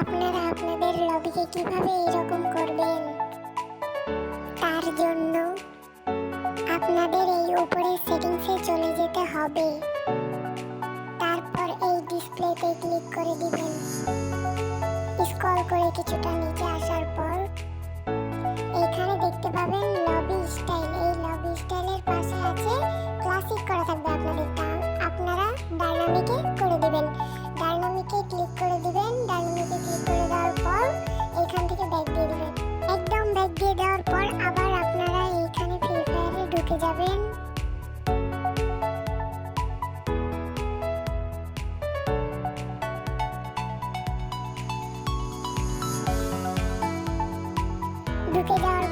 আপনারা আপনাদের লবিকে কীভাবে এরকম করবেন? তার জন্য আপনাদের এই উপরের সেটিংসে চলে যেতে হবে। তারপর এই ডিসপ্লেতে ক্লিক করে দিবেন। স্ক্রল করে কিছুটা নিচে আসার পর এখানে দেখতে পাবেন লবি স্টাইল। এই লবি স্টাইলের পাশে আছে ক্লাসিক করা থাকবে আপনাদের। আপনারা ডাইনামিকে করে দিবেন। ডাইনামিকে ক্লিক করে দিবেন। Kevin. Look at our